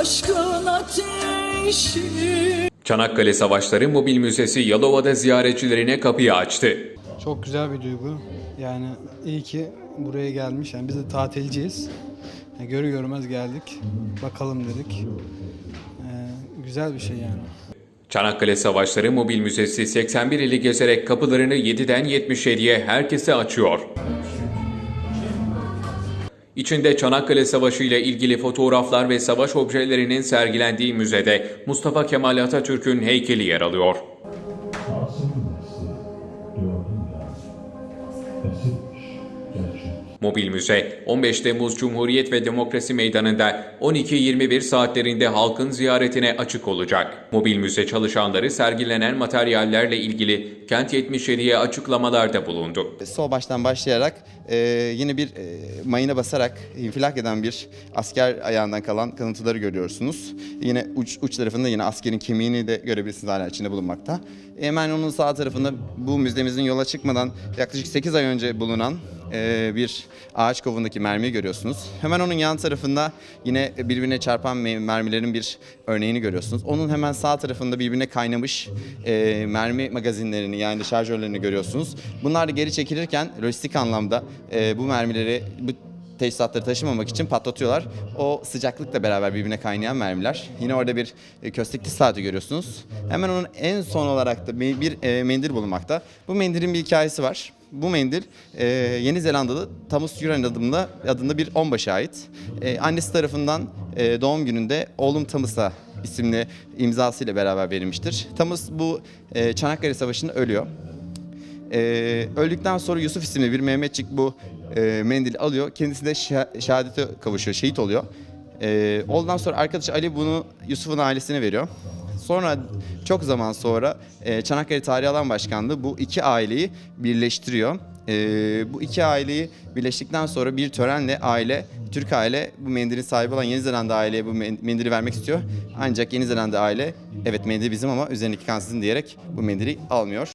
Aşkın ateşi Çanakkale Savaşları Mobil Müzesi Yalova'da ziyaretçilerine kapıyı açtı. Çok güzel bir duygu. Yani iyi ki buraya gelmiş. Yani biz de tatilciyiz. Yani görü görmez geldik. Bakalım dedik. Ee, güzel bir şey yani. Çanakkale Savaşları Mobil Müzesi 81 ili gezerek kapılarını 7'den 77'ye herkese açıyor. İçinde Çanakkale Savaşı ile ilgili fotoğraflar ve savaş objelerinin sergilendiği müzede Mustafa Kemal Atatürk'ün heykeli yer alıyor. Asım nesli doğruyla esirmiş gerçek. Mobil Müze 15 Temmuz Cumhuriyet ve Demokrasi Meydanı'nda 12-21 saatlerinde halkın ziyaretine açık olacak. Mobil Müze çalışanları sergilenen materyallerle ilgili Kent 77'ye açıklamalarda bulundu. Sol baştan başlayarak e, yine bir e, mayına basarak infilak eden bir asker ayağından kalan kalıntıları görüyorsunuz. Yine uç, uç tarafında yine askerin kemiğini de görebilirsiniz hala içinde bulunmakta. Hemen onun sağ tarafında bu müzemizin yola çıkmadan yaklaşık 8 ay önce bulunan e, bir ağaç kovundaki mermiyi görüyorsunuz. Hemen onun yan tarafında yine birbirine çarpan me- mermilerin bir örneğini görüyorsunuz. Onun hemen sağ tarafında birbirine kaynamış e, mermi magazinlerini yani şarjörlerini görüyorsunuz. Bunlar da geri çekilirken lojistik anlamda e, bu mermileri bu teçhizatları taşımamak için patlatıyorlar. O sıcaklıkla beraber birbirine kaynayan mermiler. Yine orada bir e, köstekli saati görüyorsunuz. Hemen onun en son olarak da bir, mendil bulunmakta. Bu mendilin bir hikayesi var. Bu mendil e, Yeni Zelandalı Tamus Yuran adında, adında bir onbaşı ait. E, annesi tarafından e, doğum gününde oğlum Tamus'a isimli imzasıyla beraber verilmiştir. Tamus bu e, Çanakkale Savaşı'nda ölüyor. Ee, öldükten sonra Yusuf isimli bir Mehmetçik bu e, mendili alıyor. Kendisi de şeh- şehadete kavuşuyor, şehit oluyor. Ee, ondan sonra arkadaşı Ali bunu Yusuf'un ailesine veriyor. Sonra çok zaman sonra e, Çanakkale Tarihi Alan Başkanlığı bu iki aileyi birleştiriyor. Ee, bu iki aileyi birleştikten sonra bir törenle aile, Türk aile bu mendilin sahibi olan Yeni Zelanda aileye bu men- mendili vermek istiyor. Ancak Yeni Zelanda aile evet mendil bizim ama üzerindeki kan sizin diyerek bu mendili almıyor.